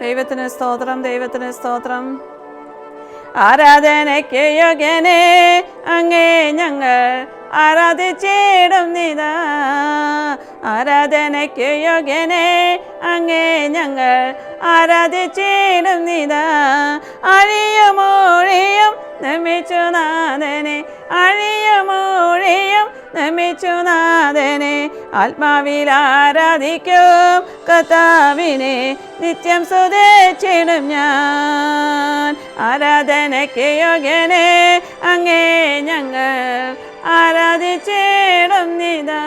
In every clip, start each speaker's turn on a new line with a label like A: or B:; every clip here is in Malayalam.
A: ദൈവത്തിന് സ്തോത്രം ദൈവത്തിന് സ്തോത്രം. ആരാധനയ്ക്ക് യോഗ്യനെ അങ്ങേ ഞങ്ങൾ ആരാധിച്ചിടും നിതാ. ആരാധനയ്ക്ക് യോഗ്യനെ അങ്ങേ ഞങ്ങൾ ആരാധിച്ചിടും നിതാ. അഴിയുമോഴിയും നമിച്ചു നാഥനെ അഴിയുമോഴിയും നമിച്ചു നാഥനെ ആത്മാവിൽ ആരാധിക്കും. കർത്താവിനെ നിത്യം സുതേച്ചിടും ഞാൻ. ആരാധനയ്ക്ക് യോഗ്യനെ അങ്ങേ ഞങ്ങൾ ആരാധിച്ചിടും നിതാ.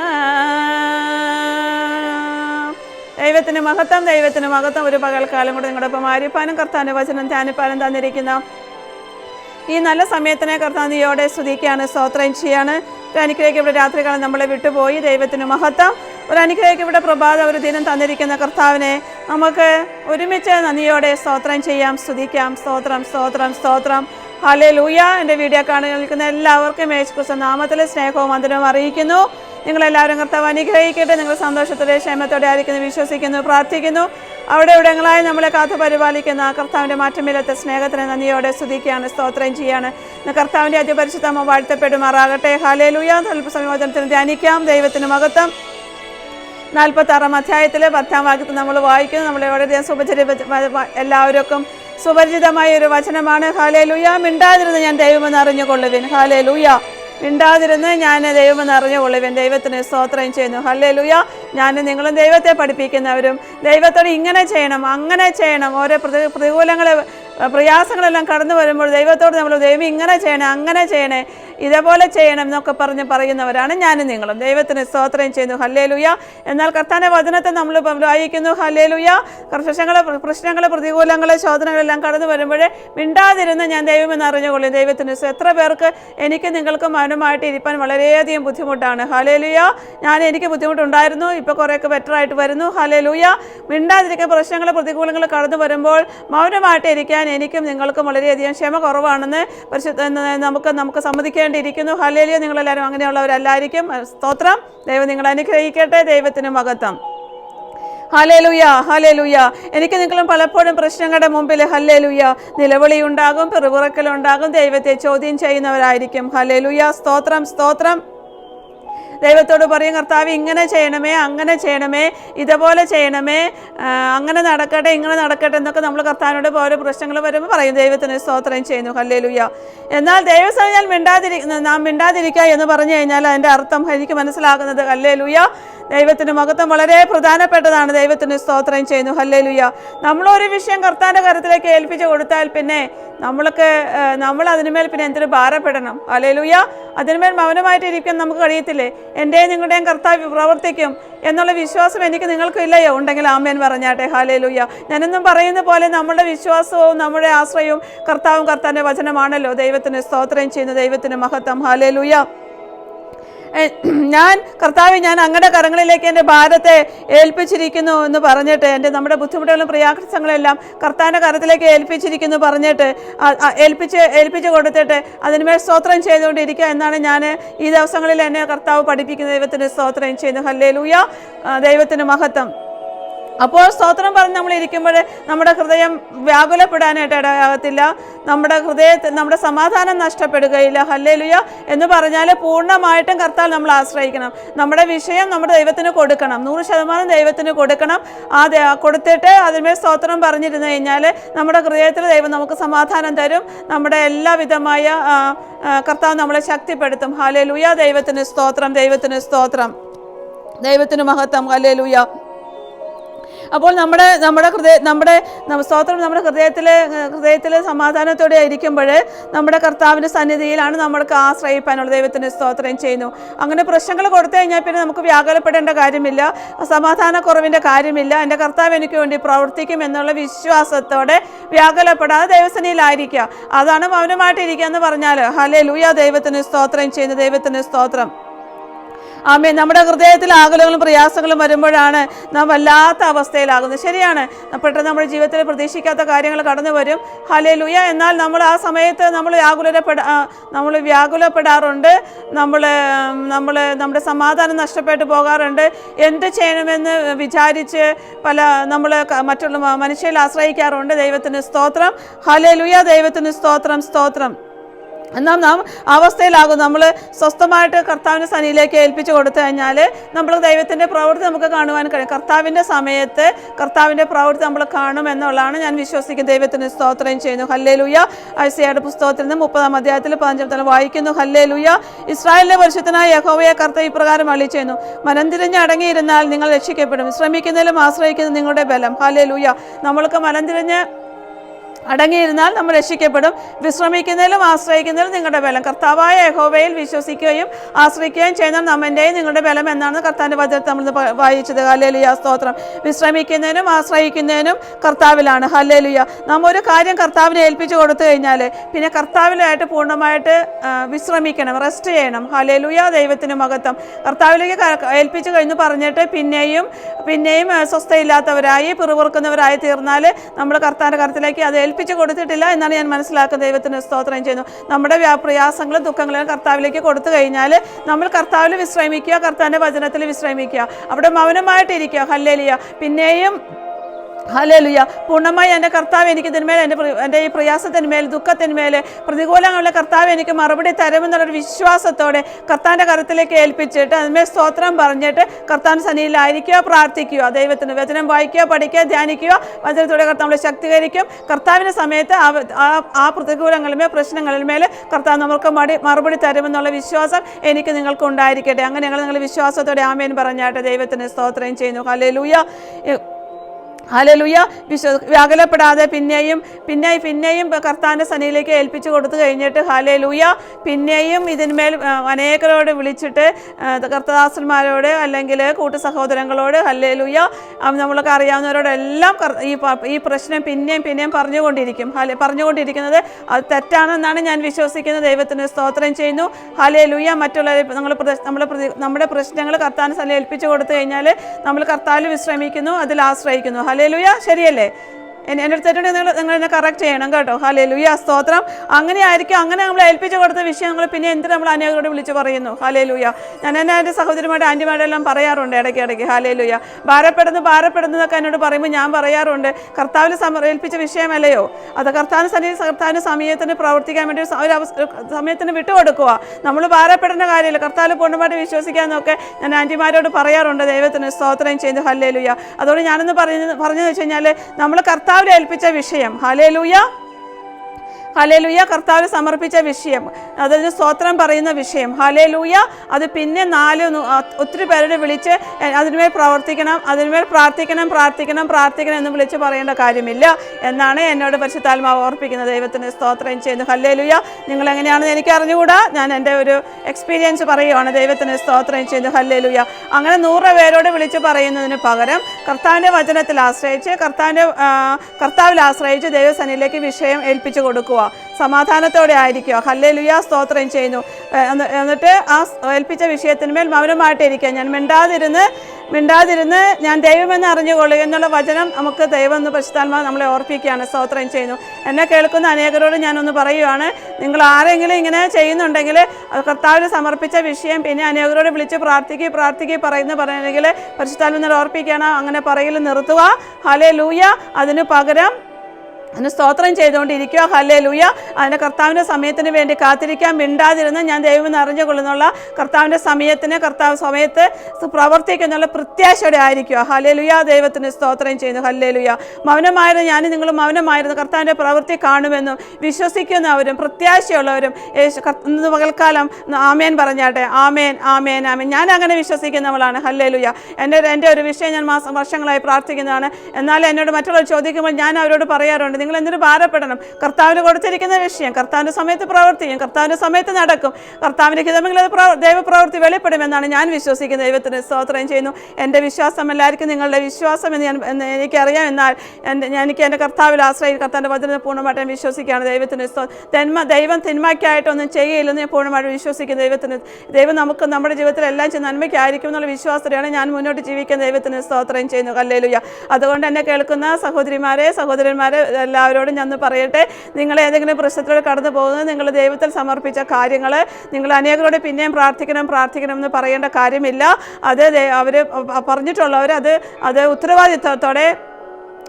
A: ദൈവത്തിന് മഹത്വം ദൈവത്തിന് മഹത്വം. ഒരു പകൽക്കാലം കൂടെ നിങ്ങളുടെ ഒപ്പം ആരിപ്പാനും കർത്താന്റെ വചനം ധ്യാനിപ്പാനും തന്നിരിക്കുന്ന. ഈ നല്ല സമയത്തിനെ കർത്താന്തിയോടെ സ്തുതിക്കുകയാണ് സ്തോത്രം ചെയ്യാണ്. ഒരു ഇവിടെ രാത്രികാലം നമ്മളെ വിട്ടുപോയി ദൈവത്തിന് മഹത്വം. ഒരു അനുഗ്രഹിക്ക് ഇവിടെ പ്രഭാത ഒരു ദിനം തന്നിരിക്കുന്ന കർത്താവിനെ നമുക്ക് ഒരുമിച്ച് നന്ദിയോടെ സ്തോത്രം ചെയ്യാം സ്തുതിക്കാം. സ്തോത്രം സ്തോത്രം സ്തോത്രം. ഹലേ ലൂയ എന്റെ വീഡിയോ കാണാൻ നിൽക്കുന്ന എല്ലാവർക്കും യേശുക്രിസ്തു നാമത്തിലെ സ്നേഹവും വന്ദനവും അറിയിക്കുന്നു. നിങ്ങളെല്ലാവരും കർത്താവ് അനുഗ്രഹിക്കട്ടെ. നിങ്ങൾ സന്തോഷത്തോടെ ക്ഷേമത്തോടെ ആയിരിക്കുന്നു വിശ്വസിക്കുന്നു പ്രാർത്ഥിക്കുന്നു. അവിടെ ഇവിടങ്ങളായി നമ്മളെ കാത്തു പരിപാലിക്കുന്ന കർത്താവിന്റെ മാറ്റമില്ലാത്ത സ്നേഹത്തിന് നന്ദിയോടെ സ്തുതിക്കുകയാണ് സ്തോത്രം ചെയ്യാണ്. കർത്താവിന്റെ അതിപരിശുദ്ധമ വാഴ്ത്തപ്പെടുമാറാകട്ടെ. ഹാലേ ലൂയ സംയോജനത്തിന് ധ്യാനിക്കാം. ദൈവത്തിന് മഹത്വം. നാൽപ്പത്തി ആറാം അധ്യായത്തിലെ പത്താം വാക്യത്തിൽ നമ്മൾ വായിക്കുന്നു. നമ്മളെ വളരെയധികം സുപരിചിത എല്ലാവർക്കും സുപരിചിതമായ ഒരു വചനമാണ്. ഹാലേ ലുയാ മിണ്ടാതിരുന്ന് ഞാൻ ദൈവമെന്ന് അറിഞ്ഞുകൊള്ളുവിൻ. ഹാലേ ലൂയ മിണ്ടാതിരുന്ന് ഞാൻ ദൈവമെന്ന് ഇവൻ ദൈവത്തിന് സ്തോത്രം ചെയ്യുന്നു. ഹല്ലേ ലുയ ഞാൻ നിങ്ങളും ദൈവത്തെ പഠിപ്പിക്കുന്നവരും ദൈവത്തോട് ഇങ്ങനെ ചെയ്യണം അങ്ങനെ ചെയ്യണം. ഓരോ പ്രതി പ്രതികൂലങ്ങൾ പ്രയാസങ്ങളെല്ലാം കടന്നു വരുമ്പോൾ ദൈവത്തോട് നമ്മൾ ദൈവം ഇങ്ങനെ ചെയ്യണേ അങ്ങനെ ചെയ്യണേ. ഇതേപോലെ ചെയ്യണം എന്നൊക്കെ പറഞ്ഞ് പറയുന്നവരാണ് ഞാനും നിങ്ങളും. ദൈവത്തിന് സ്തോത്രം ചെയ്യുന്നു. ഹല്ലേ ലുയ എന്നാൽ കർത്താന്റെ വചനത്തെ നമ്മൾ വായിക്കുന്നു. ഹല്ലേ ലുയ പ്രശ്നങ്ങൾ പ്രതികൂലങ്ങൾ ശോധനകളെല്ലാം കടന്നു വരുമ്പോൾ മിണ്ടാതിരുന്ന് ഞാൻ ദൈവമെന്ന് അറിഞ്ഞുകൊള്ളും. ദൈവത്തിന് എത്ര പേർക്ക് എനിക്ക് നിങ്ങൾക്ക് മൗനമായിട്ട് ഇരിപ്പാൻ വളരെയധികം ബുദ്ധിമുട്ടാണ്. ഹലേ ലുയ ഞാൻ എനിക്ക് ബുദ്ധിമുട്ടുണ്ടായിരുന്നു. ഇപ്പോൾ കുറേയൊക്കെ ബെറ്റർ ആയിട്ട് വരുന്നു. ഹലേ ലൂയ മിണ്ടാതിരിക്കാൻ പ്രശ്നങ്ങൾ പ്രതികൂലങ്ങൾ കടന്നു വരുമ്പോൾ മൗനമായിട്ട് ഇരിക്കാൻ എനിക്കും നിങ്ങൾക്കും വളരെയധികം ക്ഷമ കുറവാണെന്ന് പരിശുദ്ധ നമുക്ക് നമുക്ക് സമ്മതിക്കേണ്ടിയിരിക്കുന്നു ഹലേലിയ നിങ്ങളെല്ലാവരും അങ്ങനെയുള്ളവരല്ലായിരിക്കും സ്തോത്രം. ദൈവം നിങ്ങൾ അനുഗ്രഹിക്കട്ടെ. ദൈവത്തിന് മഹത്വം. ഹലേലുയ ഹലേലുയ എനിക്ക് നിങ്ങളും പലപ്പോഴും പ്രശ്നങ്ങളുടെ മുമ്പിൽ ഹല്ലേലുയ. നിലവിളി ഉണ്ടാകും പിറുപിറക്കലുണ്ടാകും. ദൈവത്തെ ചോദ്യം ചെയ്യുന്നവരായിരിക്കും. ഹലേലുയ സ്തോത്രം സ്തോത്രം. ദൈവത്തോട് പറയും കർത്താവ് ഇങ്ങനെ ചെയ്യണമേ അങ്ങനെ ചെയ്യണമേ ഇതുപോലെ ചെയ്യണമേ അങ്ങനെ നടക്കട്ടെ ഇങ്ങനെ നടക്കട്ടെ എന്നൊക്കെ നമ്മൾ കർത്താവിനോട് ഓരോ പ്രശ്നങ്ങൾ വരുമ്പോൾ പറയും. ദൈവത്തിന് സ്തോത്രം ചെയ്യുന്നു. ഹല്ലേലൂയ. എന്നാൽ ദൈവസ്ഥ ഞാൻ മിണ്ടാതിരി നാം മിണ്ടാതിരിക്കുക എന്ന് പറഞ്ഞു കഴിഞ്ഞാൽ അതിന്റെ അർത്ഥം എനിക്ക് മനസ്സിലാകുന്നത്. ഹല്ലേലൂയ. ദൈവത്തിന് മഹത്വം വളരെ പ്രധാനപ്പെട്ടതാണ്. ദൈവത്തിന് സ്തോത്രം ചെയ്യുന്നു. ഹല്ലേലൂയ. നമ്മളൊരു വിഷയം കർത്താന്റെ കരത്തിലേക്ക് ഏൽപ്പിച്ച് കൊടുത്താൽ പിന്നെ നമ്മൾക്ക് നമ്മൾ അതിനുമേൽ പിന്നെ എന്തിനു ഭാരപ്പെടണം. ഹല്ലേലൂയ. അതിനുമേൽ മൗനമായിട്ട് ഇരിക്കാൻ നമുക്ക് കഴിയത്തില്ലേ? എന്റെയും നിങ്ങളുടെയും കർത്താവ് പ്രവർത്തിക്കും എന്നുള്ള വിശ്വാസം എനിക്ക് നിങ്ങൾക്കും ഇല്ലയോ ഉണ്ടെങ്കിൽ ആമേൻ പറഞ്ഞാട്ടെ. ഹാലേലൂയ ഞാനെന്നും പറയുന്ന പോലെ നമ്മുടെ വിശ്വാസവും നമ്മുടെ ആശ്രയവും കർത്താവും കർത്താന്റെ വചനമാണല്ലോ. ദൈവത്തിന് സ്തോത്രം ചെയ്യുന്ന. ദൈവത്തിന് മഹത്വം. ഹാലേലൂയ ഞാൻ കർത്താവ് ഞാൻ അങ്ങയുടെ കരങ്ങളിലേക്ക് എന്റെ ഭാരത്തെ ഏൽപ്പിച്ചിരിക്കുന്നു എന്ന് പറഞ്ഞിട്ട് എന്റെ നമ്മുടെ ബുദ്ധിമുട്ടുകളും പ്രയാസങ്ങളെല്ലാം കർത്താവിന്റെ കരത്തിലേക്ക് ഏൽപ്പിച്ചിരിക്കുന്നു പറഞ്ഞിട്ട് ഏൽപ്പിച്ച് ഏൽപ്പിച്ച് കൊടുത്തിട്ട് അതിന്മേൽ സ്തോത്രം ചെയ്തുകൊണ്ടിരിക്കുക എന്നാണ് ഞാൻ ഈ ദിവസങ്ങളിൽ എന്നെ കർത്താവ് പഠിപ്പിക്കുന്ന ദൈവത്തിന് സ്തോത്രം ചെയ്യുന്നു ഹല്ലേ ലൂയ ദൈവത്തിന് മഹത്വം. അപ്പോൾ സ്തോത്രം പറഞ്ഞ് നമ്മൾ ഇരിക്കുമ്പോൾ നമ്മുടെ ഹൃദയം വ്യാകുലപ്പെടാനായിട്ട് ഇടയാകത്തില്ല. നമ്മുടെ ഹൃദയത്തിൽ നമ്മുടെ സമാധാനം നഷ്ടപ്പെടുകയില്ല. ഹല്ലേലുയ എന്ന് പറഞ്ഞാൽ പൂർണമായിട്ടും കർത്താൽ നമ്മൾ ആശ്രയിക്കണം. നമ്മുടെ വിഷയം നമ്മുടെ ദൈവത്തിന് കൊടുക്കണം. നൂറ് ശതമാനം ദൈവത്തിന് കൊടുക്കണം. ആ കൊടുത്തിട്ട് അതിന്മേൽ സ്തോത്രം പറഞ്ഞിരുന്നു കഴിഞ്ഞാൽ നമ്മുടെ ഹൃദയത്തിൽ ദൈവം നമുക്ക് സമാധാനം തരും. നമ്മുടെ എല്ലാവിധമായ കർത്താവ് നമ്മളെ ശക്തിപ്പെടുത്തും. ഹല്ലേലൂയ ദൈവത്തിന് സ്തോത്രം ദൈവത്തിന് സ്തോത്രം. ദൈവത്തിന് മഹത്വം. ഹല്ലേലൂയ. അപ്പോൾ നമ്മുടെ നമ്മുടെ ഹൃദയ നമ്മുടെ സ്തോത്രം നമ്മുടെ ഹൃദയത്തിൽ ഹൃദയത്തിൽ സമാധാനത്തോടെ ഇരിക്കുമ്പോൾ നമ്മുടെ കർത്താവിന്റെ സന്നിധിയിലാണ് നമ്മൾക്ക് ആശ്രയിപ്പാനുള്ള ദൈവത്തിന് സ്തോത്രം ചെയ്യുന്നു. അങ്ങനെ പ്രശ്നങ്ങൾ കൊടുത്തു കഴിഞ്ഞാൽ പിന്നെ നമുക്ക് വ്യാകുലപ്പെടേണ്ട കാര്യമില്ല. സമാധാനക്കുറവിന്റെ കാര്യമില്ല. എന്റെ കർത്താവ് എനിക്ക് വേണ്ടി പ്രവർത്തിക്കും എന്നുള്ള വിശ്വാസത്തോടെ വ്യാകുലപ്പെടാതെ ദൈവസനയിലായിരിക്കുക അതാണ് മൗനമായിട്ടിരിക്കുക എന്ന് പറഞ്ഞാൽ ഹലേ ലൂയ ദൈവത്തിന് സ്തോത്രം ചെയ്യുന്ന ദൈവത്തിന് സ്തോത്രം. ആമേ നമ്മുടെ ഹൃദയത്തിൽ ആകലങ്ങളും പ്രയാസങ്ങളും വരുമ്പോഴാണ് നാം വല്ലാത്ത അവസ്ഥയിലാകുന്നത്. ശരിയാണ്. പെട്ടെന്ന് നമ്മുടെ ജീവിതത്തിൽ പ്രതീക്ഷിക്കാത്ത കാര്യങ്ങൾ കടന്നു വരും. ഹലേലുയ എന്നാൽ നമ്മൾ ആ സമയത്ത് നമ്മൾ വ്യാകുലപ്പെട നമ്മൾ വ്യാകുലപ്പെടാറുണ്ട്. നമ്മൾ നമ്മൾ നമ്മുടെ സമാധാനം നഷ്ടപ്പെട്ടു പോകാറുണ്ട്. എന്ത് ചെയ്യണമെന്ന് വിചാരിച്ച് പല നമ്മൾ മറ്റുള്ള മനുഷ്യരിൽ ആശ്രയിക്കാറുണ്ട്. ദൈവത്തിന് സ്തോത്രം. ഹലേലുയ ദൈവത്തിന് സ്തോത്രം. സ്തോത്രം. എന്നാൽ നാം അവസ്ഥയിലാകും. നമ്മൾ സ്വസ്ഥമായിട്ട് കർത്താവിന്റെ സനിയിലേക്ക് ഏൽപ്പിച്ചു കൊടുത്തു കഴിഞ്ഞാൽ നമ്മൾ ദൈവത്തിന്റെ പ്രവൃത്തി നമുക്ക് കാണുവാൻ കഴിയും. കർത്താവിന്റെ സമയത്ത് കർത്താവിന്റെ പ്രവൃത്തി നമ്മൾ കാണും എന്നുള്ളതാണ് ഞാൻ വിശ്വസിക്കുന്നത് ദൈവത്തിന് സ്തോത്രം ചെയ്യുന്നു. ഹല്ലേ ലുയ ഐസിയുടെ പുസ്തകത്തിൽ നിന്ന് മുപ്പതാം അധ്യായത്തിൽ പതിനഞ്ചാം തലം വായിക്കുന്നു. ഹല്ലേ ലുയ ഇസ്രായേലിലെ പരിശുദ്ധനായ യഹോവയെ കർത്ത ഇപ്രകാരം അളി ചെയ്യുന്നു മനംതിരിഞ്ഞ് അടങ്ങിയിരുന്നാൽ നിങ്ങൾ രക്ഷിക്കപ്പെടും. ശ്രമിക്കുന്നതിലും ആശ്രയിക്കുന്നത് നിങ്ങളുടെ ബലം. ഹല്ലേ ലുയ നമ്മൾക്ക് മനം തിരിഞ്ഞ് അടങ്ങിയിരുന്നാൽ നമ്മൾ രക്ഷിക്കപ്പെടും. വിശ്രമിക്കുന്നതിലും ആശ്രയിക്കുന്നതിലും നിങ്ങളുടെ ബലം. കർത്താവായ യഹോവയിൽ വിശ്വസിക്കുകയും ആശ്രയിക്കുകയും ചെയ്യുന്ന നമ്മന്റെയും നിങ്ങളുടെ ബലം എന്നാണ് കർത്താവിന്റെ വചനത്തെ നമ്മൾ വായിച്ചത്. ഹല്ലേലുയ സ്തോത്രം. വിശ്രമിക്കുന്നതിനും ആശ്രയിക്കുന്നതിനും കർത്താവിലാണ്. ഹല്ലേലുയ. നാം ഒരു കാര്യം കർത്താവിനെ ഏൽപ്പിച്ചു കൊടുത്തു കഴിഞ്ഞാൽ പിന്നെ കർത്താവിലായിട്ട് പൂർണമായിട്ട് വിശ്രമിക്കണം. റെസ്റ്റ് ചെയ്യണം. ഹലേലുയ ദൈവത്തിന് മഹത്വം. കർത്താവിലേക്ക് ഏൽപ്പിച്ചു കഴിഞ്ഞ് പറഞ്ഞിട്ട് പിന്നെയും പിന്നെയും സ്വസ്ഥയില്ലാത്തവരായി പിറുപുറുക്കുന്നവരായി തീർന്നാൽ നമ്മൾ കർത്താവിന്റെ കരത്തിലേക്ക് അത് ഏൽപ്പിച്ചു കൊടുത്തിട്ടില്ല എന്നാണ് ഞാൻ മനസ്സിലാക്കുന്നത്. ദൈവത്തിന് സ്തോത്രം ചെയ്യുന്നു. നമ്മുടെ പ്രയാസങ്ങളും ദുഃഖങ്ങളും കർത്താവിലേക്ക് കൊടുത്തു കഴിഞ്ഞാൽ നമ്മൾ കർത്താവിൽ വിശ്രമിക്കുക കർത്താവിന്റെ വചനത്തിൽ വിശ്രമിക്കുക. അവിടെ മൗനമായിട്ടിരിക്കുക. ഹല്ലേലിയ. പിന്നെയും ഹല്ലേലൂയ. പൂർണമായി എന്റെ കർത്താവ് എനിക്ക് ഇതിന്മേൽ എന്റെ എന്റെ ഈ പ്രയാസത്തിന്മേൽ ദുഃഖത്തിന്മേൽ പ്രതികൂലങ്ങളുടെ കർത്താവ് എനിക്ക് മറുപടി തരുമെന്നുള്ളൊരു വിശ്വാസത്തോടെ കർത്താവിന്റെ കരത്തിലേക്ക് ഏൽപ്പിച്ചിട്ട് അതിന്മേൽ സ്തോത്രം പറഞ്ഞിട്ട് കർത്താൻ സന്നിധിയിലായിരിക്കുക പ്രാർത്ഥിക്കുക ദൈവത്തിന് വചനം വായിക്കുക പഠിക്കുക ധ്യാനിക്കുക. വചനത്തോടെ കർത്താവ് ശക്തീകരിക്കും. കർത്താവിന്റെ സമയത്ത് ആ പ്രതികൂലങ്ങളിന്മേൽ പ്രശ്നങ്ങളിന്മേൽ കർത്താവ് നമുക്ക് മടി മറുപടി തരുമെന്നുള്ള വിശ്വാസം എനിക്ക് നിങ്ങൾക്ക് ഉണ്ടായിരിക്കട്ടെ അങ്ങനെ ഞങ്ങൾ നിങ്ങൾ വിശ്വാസത്തോടെ ആമേൻ പറഞ്ഞാട്ടെ. ദൈവത്തിന് സ്തോത്രം ചെയ്യുന്നു. ഹല്ലേലൂയ. ഹലലുയ വിശ്വ വ്യാകുലപ്പെടാതെ പിന്നെയും പിന്നെ പിന്നെയും കർത്താന്റെ സനിയിലേക്ക് ഏൽപ്പിച്ചു കൊടുത്തു കഴിഞ്ഞിട്ട് ഹലലുയ പിന്നെയും ഇതിന്മേൽ അനേകരോട് വിളിച്ചിട്ട് കർത്തദാസന്മാരോട് അല്ലെങ്കിൽ കൂട്ടു സഹോദരങ്ങളോട് ഹല്ലേലൂയ. നമ്മളൊക്കെ അറിയാവുന്നവരോടെല്ലാം ഈ ഈ പ്രശ്നം പിന്നെയും പിന്നെയും പറഞ്ഞുകൊണ്ടിരിക്കും. ഹല പറഞ്ഞുകൊണ്ടിരിക്കുന്നത് അത് തെറ്റാണെന്നാണ് ഞാൻ വിശ്വസിക്കുന്നത് ദൈവത്തിന് സ്തോത്രം ചെയ്യുന്നു. ഹലേലൂയ മറ്റുള്ളവരെ നമ്മൾ നമ്മൾ നമ്മുടെ പ്രശ്നങ്ങൾ കർത്താൻ സ്ഥലം ഏൽപ്പിച്ചു കൊടുത്തു കഴിഞ്ഞാൽ നമ്മൾ കർത്താവിൽ വിശ്രമിക്കുന്നു അതിൽ ആശ്രയിക്കുന്നു. ഹലേലൂയ ശരിയല്ലേ? എന്റെ അടുത്തിട്ടുണ്ട് നിങ്ങൾ നിങ്ങൾ എന്നെ കറക്റ്റ് ചെയ്യണം കേട്ടോ. ഹലേലൂയ സ്തോത്രം. അങ്ങനെ ആയിരിക്കും അങ്ങനെ നമ്മൾ ഏൽപ്പിച്ചു കൊടുത്ത വിഷയങ്ങൾ പിന്നെ എന്തിനു നമ്മൾ അനേകരോട് വിളിച്ച് പറയുന്നു? ഹലേലൂയ ഞാൻ എന്നെ എന്റെ സഹോദരിമാരുടെ ആന്റിമാരെല്ലാം പറയാറുണ്ട് ഇടയ്ക്ക് ഇടയ്ക്ക് ഹലേലൂയ ഭാരപ്പെടുന്നു ഭാരപ്പെടുന്നതൊക്കെ എന്നോട് പറയുമ്പോൾ ഞാൻ പറയാറുണ്ട്. കർത്താവിൽ ഏൽപ്പിച്ച വിഷയമല്ലയോ? അത് കർത്താവിന് സന്നിധി കർത്താവിന് സമയത്തിന് പ്രവർത്തിക്കാൻ വേണ്ടി ഒരു സമയത്തിന് വിട്ടുകൊടുക്കുക. നമ്മൾ ഭാരപ്പെടേണ്ട കാര്യമില്ല. കർത്താവിൽ പൂർണമായിട്ട് വിശ്വസിക്കാമെന്നൊക്കെ ഞാൻ ആന്റിമാരോട് പറയാറുണ്ട്. ദൈവത്തിന് സ്തോത്രം ചെയ്ത്. ഹല്ലേലൂയ അതുകൊണ്ട് ഞാനൊന്ന് പറഞ്ഞു പറഞ്ഞതെന്ന് വെച്ച് കഴിഞ്ഞാൽ നമ്മൾ കർത്താവിൽ ഏൽപ്പിച്ച വിഷയം. ഹല്ലേലൂയ ഹലേലൂയ കർത്താവ് സമർപ്പിച്ച വിഷയം. അതായത് സ്തോത്രം പറയുന്ന വിഷയം. ഹലേലൂയ അത് പിന്നെ നാല് ഒത്തിരി പേരുടെ വിളിച്ച് അതിന്മേൽ പ്രവർത്തിക്കണം അതിന്മേൽ പ്രാർത്ഥിക്കണം പ്രാർത്ഥിക്കണം പ്രാർത്ഥിക്കണം എന്ന് വിളിച്ച് പറയേണ്ട കാര്യമില്ല എന്നാണ് എന്നോട് പരിശുദ്ധാത്മാവ് ഓർപ്പിക്കുന്നത്. ദൈവത്തിന് സ്തോത്രം ചെയ്യുന്നു. ഹല്ലേലൂയ നിങ്ങൾ എങ്ങനെയാണെന്ന് എനിക്ക് അറിഞ്ഞുകൂടാ. ഞാൻ എന്റെ ഒരു എക്സ്പീരിയൻസ് പറയുവാണ്. ദൈവത്തിന് സ്തോത്രം ചെയ്യുന്നു. ഹല്ലേലൂയ. അങ്ങനെ നൂറ് പേരോട് വിളിച്ച് പറയുന്നതിന് പകരം കർത്താവിന്റെ വചനത്തിൽ ആശ്രയിച്ച് കർത്താവിന്റെ കർത്താവിൽ ആശ്രയിച്ച് ദൈവസനിലേക്ക് വിഷയം ഏൽപ്പിച്ചു കൊടുക്കുക സമാധാനത്തോടെ ആയിരിക്കുക. ഹല്ലേലൂയ സ്തോത്രം ചെയ്യുന്നു. എന്നിട്ട് ആ ഏൽപ്പിച്ച വിഷയത്തിന്മേൽ മൗനമായിട്ടിരിക്കുക ഞാൻ മിണ്ടാതിരുന്ന് മിണ്ടാതിരുന്ന് ഞാൻ ദൈവമെന്ന് അറിഞ്ഞുകൊള്ളുക എന്നുള്ള വചനം നമുക്ക് ദൈവം എന്ന് നമ്മളെ ഓർപ്പിക്കുകയാണ് സ്തോത്രം ചെയ്യുന്നു. എന്നെ കേൾക്കുന്ന അനേകരോട് ഞാനൊന്ന് പറയുവാണ് നിങ്ങൾ ആരെങ്കിലും ഇങ്ങനെ ചെയ്യുന്നുണ്ടെങ്കിൽ അത് കർത്താവിൽ സമർപ്പിച്ച വിഷയം പിന്നെ അനേകരോട് വിളിച്ച് പ്രാർത്ഥിക്കുക പ്രാർത്ഥിക്കുക പറയുന്ന പറയണമെങ്കിൽ പരിശുദ്ധാത്മാവ് ഓർപ്പിക്കുകയാണ് അങ്ങനെ പറയൽ നിർത്തുക. ഹലേ ലൂയ അതിന് പകരം അതിന് സ്തോത്രം ചെയ്തുകൊണ്ടിരിക്കുക. ഹല്ലേ ലൂയ അതിന്റെ കർത്താവിന്റെ സമയത്തിന് വേണ്ടി കാത്തിരിക്കാൻ മിണ്ടാതിരുന്ന് ഞാൻ ദൈവം നിറഞ്ഞു കൊള്ളുന്നുള്ള കർത്താവിന്റെ സമയത്തിന് കർത്താവ് സമയത്ത് പ്രവർത്തിക്കുന്നുള്ള പ്രത്യാശയോടെ ആയിരിക്കുക. ഹല്ലേ ലുയ ദൈവത്തിന് സ്തോത്രം ചെയ്യുന്നു. ഹല്ലേ ലുയ മൗനമായിരുന്നു ഞാൻ നിങ്ങൾ മൗനമായിരുന്നു. കർത്താവിന്റെ പ്രവൃത്തി കാണുമെന്നും വിശ്വസിക്കുന്നവരും പ്രത്യാശയുള്ളവരും ഇന്ന് പകൽക്കാലം ആമേൻ പറഞ്ഞാട്ടെ. ആമേൻ ആമേൻ ആമേൻ. ഞാൻ അങ്ങനെ വിശ്വസിക്കുന്നവളാണ്. ഹല്ലേ ലുയ എന്റെ എന്റെ ഒരു വിഷയം ഞാൻ മാസം വർഷങ്ങളായി പ്രാർത്ഥിക്കുന്നതാണ്. എന്നാൽ എന്നോട് മറ്റുള്ളവർ ചോദിക്കുമ്പോൾ ഞാൻ അവരോട് പറയാറുണ്ട് അതുകൊണ്ട് നിങ്ങൾ എന്തിനു ഭാരപ്പെടണം? കർത്താവിന് കൊടുത്തിരിക്കുന്ന വിഷയം കർത്താവിന്റെ സമയത്ത് പ്രവർത്തിക്കും കർത്താവിന്റെ സമയത്ത് നടക്കും. കർത്താവിന്റെ ഹിതമെങ്കിൽ അത് പ്രവ- ദൈവപ്രവൃത്തി വെളിപ്പെടുമെന്നാണ് ഞാൻ വിശ്വസിക്കുന്നത്. ദൈവത്തിന് സ്തോത്രം ചെയ്യുന്നു. എന്റെ വിശ്വാസം എല്ലാവർക്കും നിങ്ങളുടെ വിശ്വാസം എന്ന് ഞാൻ എനിക്കറിയാം. എന്നാൽ എന്റെ എനിക്ക് എന്റെ കർത്താവിൽ ആശ്രയിച്ച് കർത്താവിന്റെ വചനത്തെ പൂർണമായിട്ട് ഞാൻ വിശ്വസിക്കുകയാണ്. ദൈവത്തിന് തിന്മ ദൈവം തിന്മയ്ക്കായിട്ടൊന്നും ചെയ്യില്ലെന്ന് ഞാൻ പൂർണമായിട്ട് വിശ്വസിക്കുന്നു. ദൈവത്തിന് ദൈവം നമുക്ക് നമ്മുടെ ജീവിതത്തിൽ എല്ലാം ചെയ്ത് നന്മയ്ക്കായിരിക്കും എന്നുള്ള വിശ്വാസത്തിലാണ് ഞാൻ മുന്നോട്ട് ജീവിക്കുന്ന ദൈവത്തിന് സ്തോത്രം ചെയ്യുന്നു. കല്ലേലുയ അതുകൊണ്ട് എന്നെ കേൾക്കുന്ന സഹോദരിമാരെ സഹോദരന്മാരെ എല്ലാവരോടും ഞാൻ പറയട്ടെ. നിങ്ങൾ ഏതെങ്കിലും പ്രശ്നത്തിലൂടെ കടന്നു പോകുന്നത് നിങ്ങൾ ദൈവത്തിൽ സമർപ്പിച്ച കാര്യങ്ങൾ നിങ്ങൾ അനേകരോട് പിന്നെയും പ്രാർത്ഥിക്കണം പ്രാർത്ഥിക്കണം എന്ന് പറയേണ്ട കാര്യമില്ല. അത് അവർ പറഞ്ഞിട്ടുള്ളവർ അത് അത് ഉത്തരവാദിത്വത്തോടെ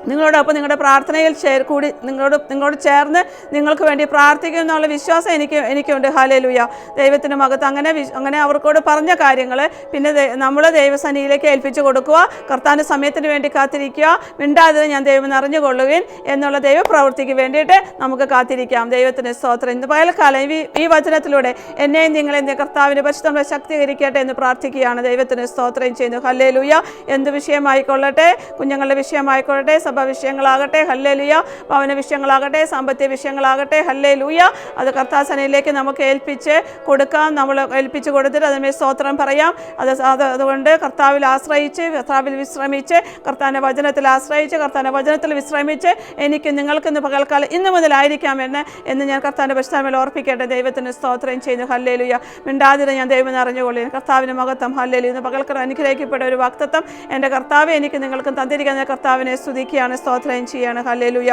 A: നിങ്ങളോടൊപ്പം നിങ്ങളുടെ പ്രാർത്ഥനയിൽ ചേർ കൂടി നിങ്ങളോട് നിങ്ങളോട് ചേർന്ന് നിങ്ങൾക്ക് വേണ്ടി പ്രാർത്ഥിക്കും എന്നുള്ള വിശ്വാസം എനിക്ക് എനിക്കുണ്ട്. ഹാലേലുയ ദൈവത്തിന് മകത്ത് അങ്ങനെ അങ്ങനെ അവർക്കോട് പറഞ്ഞ കാര്യങ്ങൾ പിന്നെ നമ്മൾ ദൈവസനിയിലേക്ക് ഏൽപ്പിച്ചു കൊടുക്കുക. കർത്താന്റെ സമയത്തിന് വേണ്ടി കാത്തിരിക്കുക. മിണ്ടാതെ ഞാൻ ദൈവം അറിഞ്ഞുകൊള്ളുകയും എന്നുള്ള ദൈവപ്രവൃത്തിക്ക് വേണ്ടിയിട്ട് നമുക്ക് കാത്തിരിക്കാം. ദൈവത്തിന്റെ സ്തോത്രം. ഇന്ന് പകൽക്കാലം ഈ വചനത്തിലൂടെ എന്നെയും നിങ്ങളെ കർത്താവിന്റെ പരിശുദ്ധങ്ങളെ ശക്തീകരിക്കട്ടെ എന്ന് പ്രാർത്ഥിക്കുകയാണ്. ദൈവത്തിന് സ്തോത്രം ചെയ്യുന്നു. ഹല്ലേലൂയ. എന്ത് വിഷയമായിക്കൊള്ളട്ടെ? കുഞ്ഞുങ്ങളുടെ വിഷയമായിക്കൊള്ളട്ടെ? സഭ വിഷയങ്ങളാകട്ടെ ഹല്ലേ ഹല്ലേലൂയ. ഭവന വിഷയങ്ങളാകട്ടെ സാമ്പത്തിക വിഷയങ്ങളാകട്ടെ ഹല്ലേ ഹല്ലേലൂയ. അത് കർത്താസനയിലേക്ക് നമുക്ക് ഏൽപ്പിച്ച് കൊടുക്കാം. നമ്മൾ ഏൽപ്പിച്ച് കൊടുത്തിട്ട് അതിന്മേൽ സ്തോത്രം പറയാം. അത് അത് അതുകൊണ്ട് കർത്താവിൽ ആശ്രയിച്ച് കർത്താവിൽ വിശ്രമിച്ച് കർത്താവിന്റെ വചനത്തിൽ ആശ്രയിച്ച് കർത്താവിന്റെ വചനത്തിൽ വിശ്രമിച്ച് എനിക്ക് നിങ്ങൾക്ക് ഇന്ന് പകൽക്കാലം ഇന്ന് മുതലായിരിക്കാം എന്ന് എന്ന് ഞാൻ കർത്താവിന്റെ പശ്ചാത്തലം ഓർപ്പിക്കേണ്ട ദൈവത്തിന് സ്തോത്രം ചെയ്യുന്നു. ഹല്ലേലൂയ. മിണ്ടാതിരെ ഞാൻ ദൈവം അറിഞ്ഞുകൊള്ളി കർത്താവിന് മഹത്വം ഹല്ലേലൂയ. ഇന്ന് പകൽക്കാലം അനുഗ്രഹിക്കപ്പെട്ട ഒരു വാക്തത്വം എന്റെ കർത്താവ് എനിക്ക് നിങ്ങൾക്ക് തന്നിരിക്കുന്ന കർത്താവിനെ സ്തുതിക്കുകയാണ് സ്തോത്രം ചെയ്യാണ് ഹല്ലേലൂയ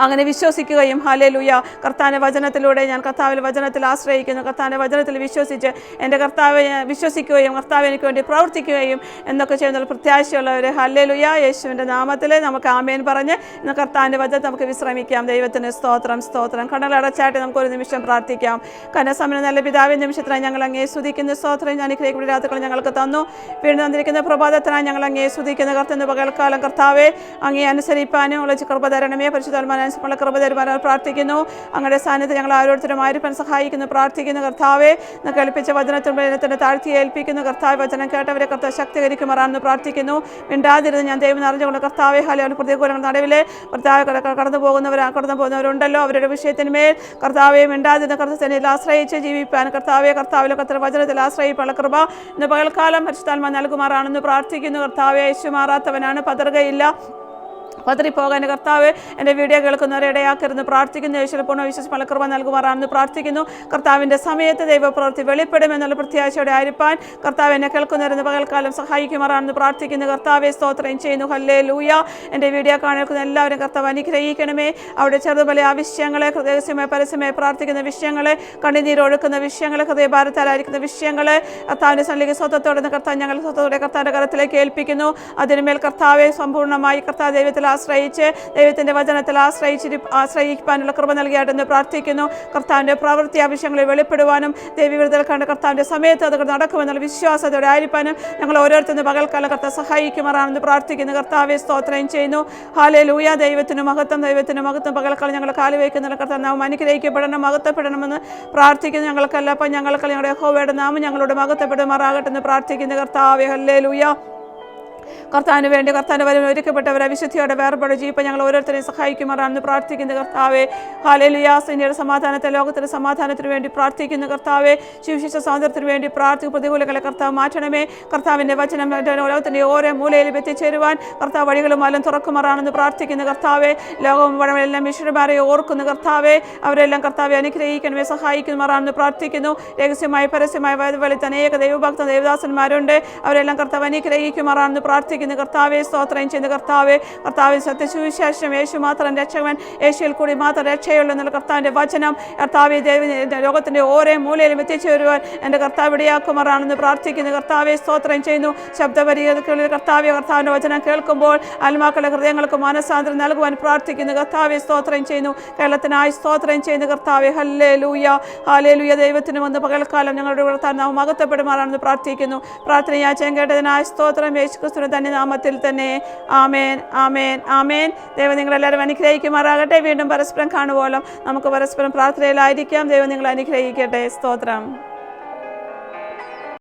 A: അങ്ങനെ വിശ്വസിക്കുകയും ഹാലേലുയ കർത്താവിന്റെ വചനത്തിലൂടെ ഞാൻ കർത്താവിന്റെ വചനത്തിൽ ആശ്രയിക്കുന്നു. കർത്താവിന്റെ വചനത്തിൽ വിശ്വസിച്ച് എന്റെ കർത്താവ് വിശ്വസിക്കുകയും കർത്താവ് എനിക്ക് വേണ്ടി പ്രവർത്തിക്കുകയും എന്നൊക്കെ ചെയ്യുന്ന പ്രത്യാശയുള്ളവർ ഹല്ലേലുയ. യേശുവിന്റെ നാമത്തിൽ നമുക്ക് ആമേൻ പറഞ്ഞ് ഇന്ന് കർത്താവിന്റെ വചനത്തിൽ നമുക്ക് വിശ്രമിക്കാം. ദൈവത്തിന് സ്തോത്രം സ്തോത്രം. കണ്ണുകളടച്ചാട്ടി നമുക്ക് ഒരു നിമിഷം പ്രാർത്ഥിക്കാം. കനസമന നല്ല പിതാവിൻ നിമിഷത്തിനായി ഞങ്ങൾ അങ്ങേ സ്തുതിക്കുന്ന. സ്തോത്രം. ഞാൻ അനുഗ്രഹിക്കുന്ന രാത്രികൾ ഞങ്ങൾക്ക് തന്നു. വീണ്ടും തന്നിരിക്കുന്ന പ്രഭാതത്തിനായി ഞങ്ങൾ അങ്ങേ സ്തുതിക്കുന്ന. കർത്തുന്ന പകൽക്കാലം കർത്താവെ അങ്ങേ അനുസരിപ്പാനും ഉള്ള കൃപ തരണമേ. പരിശുദ്ധമാനുള്ള കൃപ തരുവാൻ പ്രാർത്ഥിക്കുന്നു. അങ്ങയുടെ സാന്നിധ്യം ഞങ്ങൾ ഓരോരുത്തരും ആയിരിക്കാൻ സഹായിക്കുന്നു. പ്രാർത്ഥിക്കുന്നു കർത്താവെ കേൾപ്പിച്ച വചനത്തിന് താഴ്ത്തി ഏൽപ്പിക്കുന്നു. കർത്താവ് വചനം കേട്ടവരെ കർത്താവ് ശക്തീകരിക്കുമാറാണെന്ന് പ്രാർത്ഥിക്കുന്നു. മിണ്ടാതിരുന്ന് ഞാൻ ദൈവം അറിഞ്ഞുകൊണ്ട് കർത്താവെ ഹലോ പ്രതികൂലങ്ങൾ നടുവിലെ കർത്താവ് കട- കടന്നു പോകുന്നവർ കടന്നു പോകുന്നവരുണ്ടല്ലോ. അവരുടെ വിഷയത്തിന്മേൽ കർത്താവെ മിണ്ടാതിരുന്ന കർത്തസേനയിൽ ആശ്രയിച്ച് ജീവിപ്പാൻ കർത്താവെ കർത്താവിലെ കർത്തർ വചനത്തിൽ ആശ്രയിപ്പുള്ള കൃപ ഇന്ന് പകൽക്കാലം പരിശുദ്ധാത്മ നൽകുമാറാണെന്ന് പ്രാർത്ഥിക്കുന്നു. കർത്താവെ യേശു മാറാത്തവനാണ്. പതറുകയില്ല. പതറിപ്പോകാൻ കർത്താവ് എന്റെ വീഡിയോ കേൾക്കുന്നവരെ ഇടയാക്കരുന്ന് പ്രാർത്ഥിക്കുന്നു യേശുലപ്പൂർണ വിശ്വസ് ഫലകൃപ നൽകുമാറാണെന്ന് പ്രാർത്ഥിക്കുന്നു. കർത്താവിന്റെ സമയത്ത് ദൈവപ്രവൃത്തി വെളിപ്പെടുമെന്നുള്ള പ്രത്യാശയോടെ ആയിരിപ്പാൻ കർത്താവ് എന്നെ കേൾക്കുന്നവരെന്ന് പകൽക്കാലം സഹായിക്കുമാറാണെന്ന് പ്രാർത്ഥിക്കുന്നു. കർത്താവെ സ്തോത്രം ചെയ്യുന്നു. ഹല്ലേ ലൂയ എന്റെ വീഡിയോ കാണുന്ന എല്ലാവരും കർത്താവ് അനുഗ്രഹിക്കണമേ. അവിടെ ചെറുതുപോലെ ആവശ്യങ്ങളെ ഹൃദയസ്യമായ പരസ്യമായി പ്രാർത്ഥിക്കുന്ന വിഷയങ്ങളെ കണ്ണുനീരൊഴുക്കുന്ന വിഷയങ്ങളെ ഹൃദയഭാരത്താലായിരിക്കുന്ന വിഷയങ്ങളെ കർത്താവിന്റെ സന്നിധിക്ക് സ്വത്വത്തോടെ കർത്താവ് ഞങ്ങൾ സ്വത്തോടെ കർത്താവിന്റെ കരത്തിലേക്ക് ഏൽപ്പിക്കുന്നു. അതിനുമേൽ കർത്താവെ സമ്പൂർണമായി കർത്താവ് ദൈവത്തിൽ ആശ്രയിച്ച് ദൈവത്തിന്റെ വചനത്തിൽ ആശ്രയിച്ച് ആശ്രയിക്കാനുള്ള കൃപ നൽകിയാട്ടെന്ന് പ്രാർത്ഥിക്കുന്നു. കർത്താവിന്റെ പ്രവൃത്തി ആവശ്യങ്ങളിൽ വെളിപ്പെടുവാനും ദൈവവിരുദ്ധൽ കണ്ട് കർത്താവിന്റെ സമയത്ത് അത് നടക്കുമെന്നുള്ള വിശ്വാസത്തോടെ ആയിരിക്കാനും ഞങ്ങൾ ഓരോരുത്തരും പകൽക്കാലം കർത്താവ് സഹായിക്കുമാറാണെന്ന് പ്രാർത്ഥിക്കുന്നു. കർത്താവെ സ്തോത്രം ചെയ്യുന്നു. ഹാലേ ലൂയ ദൈവത്തിന് മഹത്വം ദൈവത്തിന് മഹത്വം പകൽക്കാലം ഞങ്ങൾ കാലുവയ്ക്കുന്നുള്ള വയ്ക്കുന്ന കർത്താവ് നാം അനുഗ്രഹിക്കപ്പെടണം മഹത്വപ്പെടണമെന്ന് പ്രാർത്ഥിക്കുന്നു. ഞങ്ങൾക്കല്ല അപ്പം ഞങ്ങൾക്ക് ഞങ്ങളുടെ ഹോവയുടെ നാമം ഞങ്ങളോട് മഹത്വപ്പെടുമാറാകട്ടെ എന്ന് പ്രാർത്ഥിക്കുന്നു. കർത്താവെ ഹല്ലേ ലൂയ കർത്താവിന് വേണ്ടി കർത്താവിന്റെ വരും ഒരുക്കപ്പെട്ടവരെ വിശുദ്ധിയോടെ വേർപെടും. ജീപ്പ് ഞങ്ങൾ ഓരോരുത്തരെയും സഹായിക്കുമാറാണെന്ന് പ്രാർത്ഥിക്കുന്നു കർത്താവെ. ഹാലേലുയാസ് ഇന്ത്യയുടെ സമാധാനത്തെ ലോകത്തിന്റെ സമാധാനത്തിന് വേണ്ടി പ്രാർത്ഥിക്കുന്നു കർത്താവെ. ശിവശിഷ്ട സ്വാതന്ത്ര്യത്തിന് വേണ്ടി പ്രാർത്ഥിക്കും. പ്രതികൂലങ്ങളെ കർത്താവ് മാറ്റണമേ. കർത്താവിന്റെ വചനം ലോകത്തിന്റെ ഓരോ മൂലയിലും എത്തിച്ചേരുവാൻ കർത്താവ് വഴികളും മലം തുറക്കുമാറാണെന്ന് പ്രാർത്ഥിക്കുന്ന കർത്താവെ. ലോകവും വഴമെല്ലാം മിഷണമാരെ ഓർക്കുന്ന കർത്താവെ. അവരെല്ലാം കർത്താവെ അനുഗ്രഹിക്കണമേ സഹായിക്കുമാറാണെന്ന് പ്രാർത്ഥിക്കുന്നു. രഹസ്യമായി പരസ്യമായി വലുത്ത അനേക ദൈവഭക്ത ദേവദാസന്മാരുണ്ട്. അവരെല്ലാം കർത്താവ് അനുഗ്രഹിക്കുമാറാണെന്ന് പ്രാർത്ഥിക്കുന്നു കർത്താവെ സ്തോത്രം ചെയ്യുന്നു. കർത്താവെ കർത്താവ് സത്യസുവിശേഷം യേശു മാത്രം രക്ഷകൻ യേശുവിൽ കൂടി മാത്രം രക്ഷയുള്ളൂ എന്നുള്ള കർത്താവിന്റെ വചനം. കർത്താവെ ദേവി ലോകത്തിന്റെ ഓരോ മൂലയിലും എത്തിച്ചു വരുവാൻ എന്റെ കർത്താവ് ഇടയാക്കുമാറാണെന്ന് പ്രാർത്ഥിക്കുന്നു. കർത്താവെ സ്തോത്രം ചെയ്യുന്നു. ശബ്ദപരികളിൽ കർത്താവെ കർത്താവിന്റെ വചനം കേൾക്കുമ്പോൾ ആത്മാക്കളുടെ ഹൃദയങ്ങൾക്ക് മനസ്സാന്തരം നൽകുവാൻ പ്രാർത്ഥിക്കുന്നു. കർത്താവെ സ്തോത്രം ചെയ്യുന്നു. കേരളത്തിനായി സ്തോത്രം ചെയ്യുന്നു. കർത്താവെ ഹല്ലേ ലൂയ ഹാലേ ലൂയ ദൈവത്തിന് വന്ന് പകൽക്കാലം ഞങ്ങളുടെ കർത്താവ് നാം മകത്തപ്പെടുമാറാണെന്ന് പ്രാർത്ഥിക്കുന്നു. പ്രാർത്ഥന യാചകം കേട്ടതിനായി സ്തോത്രം. യേശു ക്രിസ്തുവിന്റെ തന്നെ നാമത്തിൽ തന്നെ ആമേൻ ആമേൻ ആമേൻ. ദൈവം നിങ്ങളെല്ലാവരും അനുഗ്രഹിക്കുമാറാകട്ടെ. വീണ്ടും പരസ്പരം കാണുവോളം. നമുക്ക് പരസ്പരം പ്രാർത്ഥനയിലായിരിക്കാം. ദൈവം നിങ്ങൾ അനുഗ്രഹിക്കട്ടെ. സ്തോത്രം.